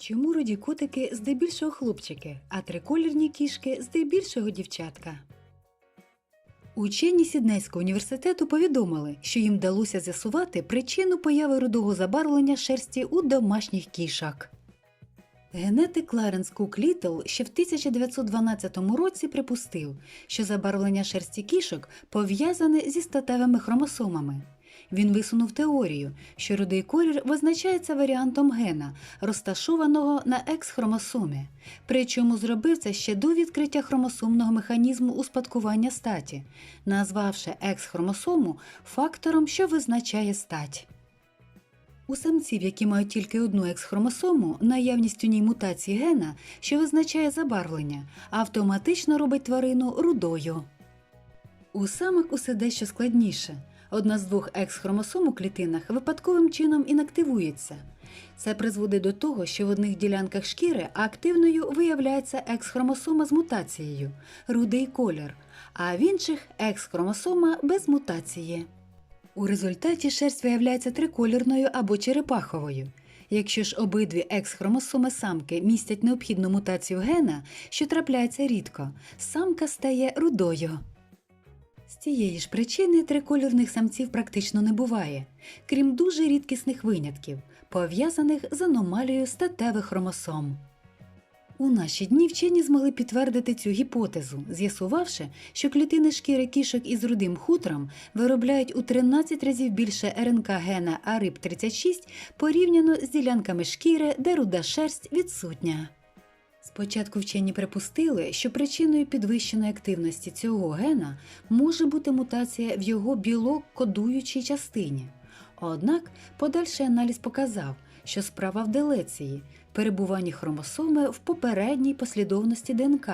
Чому роді котики здебільшого хлопчики, а триколірні кішки здебільшого дівчатка? Учені Сіднейського університету повідомили, що їм вдалося з'ясувати причину появи рудого забарвлення шерсті у домашніх кішок. Генетик Кларенс Кук Літл ще в 1912 році припустив, що забарвлення шерсті кішок пов'язане зі статевими хромосомами. Він висунув теорію, що рудий колір визначається варіантом гена, розташованого на X-хромосомі, причому зробив це ще до відкриття хромосомного механізму успадкування статі, назвавши X-хромосому фактором, що визначає стать. У самців, які мають тільки одну X-хромосому, наявність у ній мутації гена, що визначає забарвлення, автоматично робить тварину рудою. У самок усе дещо складніше. Одна з двох X-хромосом у клітинах випадковим чином інактивується. Це призводить до того, що в одних ділянках шкіри активною виявляється X-хромосома з мутацією рудий колір, а в інших X-хромосома без мутації. У результаті шерсть виявляється триколірною або черепаховою. Якщо ж обидві X-хромосоми самки містять необхідну мутацію гена, що трапляється рідко, самка стає рудою. Цієї ж причини триколірних самців практично не буває, крім дуже рідкісних винятків, пов'язаних з аномалією статевих хромосом. У наші дні вчені змогли підтвердити цю гіпотезу, з'ясувавши, що клітини шкіри кішок із рудим хутром виробляють у 13 разів більше РНК гена АРИП36 порівняно з ділянками шкіри, де руда шерсть відсутня. Спочатку вчені припустили, що причиною підвищеної активності цього гена може бути мутація в його білок-кодуючій частині. Однак подальший аналіз показав, що справа в делеції, перебуванні хромосоми в попередній послідовності ДНК,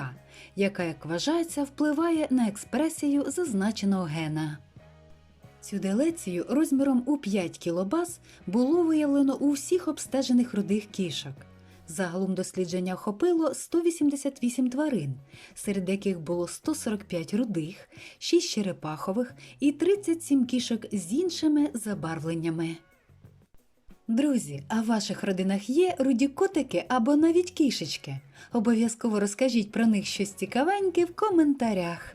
яка, як вважається, впливає на експресію зазначеного гена. Цю делецію розміром у 5 кілобаз було виявлено у всіх обстежених рудих кішок. Загалом дослідження охопило 188 тварин, серед яких було 145 рудих, 6 черепахових і 37 кішок з іншими забарвленнями. Друзі, а в ваших родинах є руді котики або навіть кішечки? Обов'язково розкажіть про них щось цікавеньке в коментарях.